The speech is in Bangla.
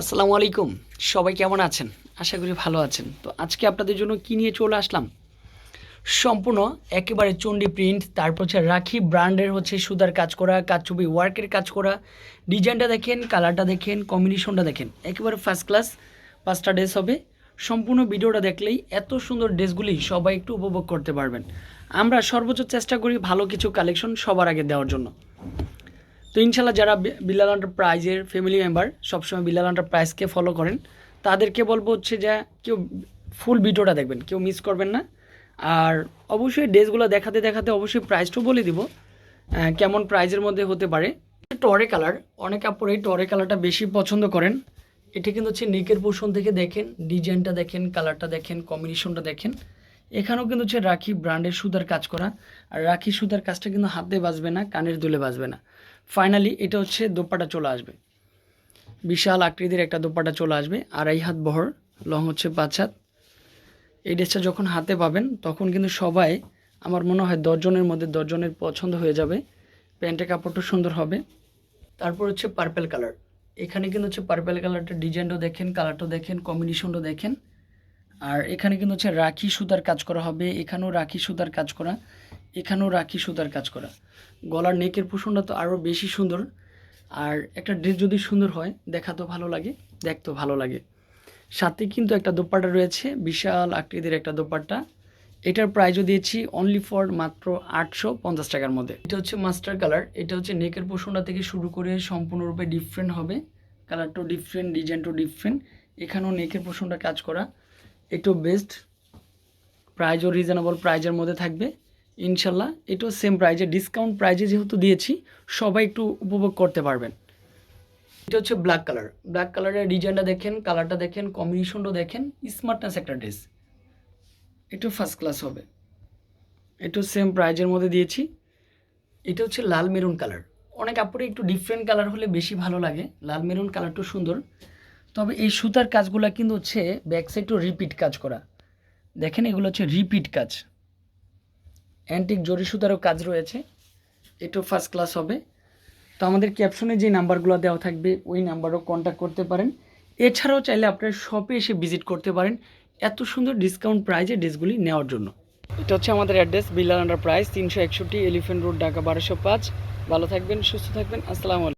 আসসালামু আলাইকুম। সবাই কেমন আছেন? আশা করি ভালো আছেন। তো আজকে আপনাদের জন্য কি নিয়ে চলে আসলাম? সম্পূর্ণ একেবারে চণ্ডী প্রিন্ট তারপর হচ্ছে রাখি ব্র্যান্ডের হচ্ছে সুদার কাজ করা কাজছবি ওয়ার্কের কাজ করা, ডিজাইনটা দেখেন কালারটা দেখেন কম্বিনেশনটা দেখেন, একেবারে ফার্স্ট ক্লাস পাঁচটা ড্রেস হবে। সম্পূর্ণ ভিডিওটা দেখলেই এত সুন্দর ড্রেসগুলি সবাই একটু উপভোগ করতে পারবেন। আমরা সর্বোচ্চ চেষ্টা করি ভালো কিছু কালেকশন সবার আগে দেওয়ার জন্য। তো ইনশাল্লাহ যারা বিল্লাল প্রাইজের ফ্যামিলি মেম্বার সবসময় বিল্লাল প্রাইজকে ফলো করেন। তাদেরকে বলব হচ্ছে যে, কেউ ফুল ভিডিওটা দেখবেন, কেউ মিস করবেন না। আর অবশ্যই ড্রেসগুলো দেখাতে দেখাতে অবশ্যই প্রাইসটাও বলে দিব কেমন প্রাইজের মধ্যে হতে পারে। টরে কালার অনেক আপুর এই টরে কালারটা বেশি পছন্দ করেন। এটি কিন্তু হচ্ছে নেকের পোর্শন থেকে দেখেন ডিজাইনটা দেখেন কালারটা দেখেন কম্বিনেশনটা দেখেন। এখানেও কিন্তু হচ্ছে রাখি ব্র্যান্ডের সুতার কাজ করা। আর রাখি সুতার কাজটা কিন্তু হাতে বাজবে না, কানের দুলে বাজবে না। ফাইনালি এটা হচ্ছে দোপাটা চলে আসবে। বিশাল আকৃতির একটা দোপাটা চলে আসবে আর আড়াই হাত বহর লং হচ্ছে পাঁচ হাত। এই ড্রেসটা যখন হাতে পাবেন, তখন কিন্তু সবাই, আমার মনে হয় দশজনের মধ্যে দশজনের পছন্দ হয়ে যাবে। প্যান্টের কাপড়টা সুন্দর হবে। তারপর হচ্ছে পার্পেল কালার এখানে কিন্তু হচ্ছে পার্পেল কালারটা ডিজাইনটাও দেখেন কালারটাও দেখেন কম্বিনেশনটাও দেখেন। আর এখানে কিন্তু হচ্ছে রাখি সুতার কাজ করা হবে, এখানেও রাখি সুতার কাজ করা, এখানেও রাখি সুতার কাজ করা। গলার নেকের পোষণটা তো আরও বেশি সুন্দর, আর একটা ড্রেস যদি সুন্দর হয় দেখা তো ভালো লাগে, দেখতেও ভালো লাগে। সাথে কিন্তু একটা দোপাট্টা রয়েছে, বিশাল আকৃতির একটা দোপাট্টা। এটার প্রাইজও দিয়েছি অনলি ফর মাত্র আটশো পঞ্চাশ টাকার মধ্যে। এটা হচ্ছে মাস্টার কালার এটা হচ্ছে নেকের পোষণটা থেকে শুরু করে সম্পূর্ণরূপে ডিফারেন্ট হবে। কালারটাও ডিফারেন্ট ডিজাইনটাও ডিফারেন্ট এখানেও নেকের পোষণটা কাজ করা। একটু বেস্ট প্রাইজও রিজনেবল প্রাইজের মধ্যে থাকবে। ইনশাল্লাহ এটাও সেম প্রাইজে ডিসকাউন্ট প্রাইজে যেহেতু দিয়েছি, সবাই একটু উপভোগ করতে পারবেন। এটা হচ্ছে ব্ল্যাক কালার ব্ল্যাক কালারের ডিজাইনটা দেখেন কালারটা দেখেন কম্বিনেশনটাও দেখেন স্মার্টনেস একটা ড্রেস একটু ফার্স্ট ক্লাস হবে। একটু সেম প্রাইজের মধ্যে দিয়েছি। এটা হচ্ছে লাল মেরুন কালার অনেক আপুরে একটু ডিফারেন্ট কালার হলে বেশি ভালো লাগে। লাল মেরুন কালারটা সুন্দর। তবে এই সুতার কাজগুলো কিন্তু হচ্ছে ব্যাক সাইডও রিপিট কাজ করা। দেখেন, এগুলো হচ্ছে রিপিট কাজ। অ্যান্টিক জরি সুতারও কাজ রয়েছে। এটাও ফার্স্ট ক্লাস হবে। তো আমাদের ক্যাপশনে যে নাম্বারগুলো দেওয়া থাকবে, ওই নাম্বারও কন্ট্যাক্ট করতে পারেন। এছাড়াও চাইলে আপনার শপে এসে ভিজিট করতে পারেন এত সুন্দর ডিসকাউন্ট প্রাইজে ড্রেসগুলি নেওয়ার জন্য। এটা হচ্ছে আমাদের অ্যাড্রেস বিল্লাল আন্ডার প্রাইস তিনশো একষট্টি এলিফেন্ট রোড ঢাকা বারোশো পাঁচ। ভালো থাকবেন, সুস্থ থাকবেন, আসসালামু আলাইকুম।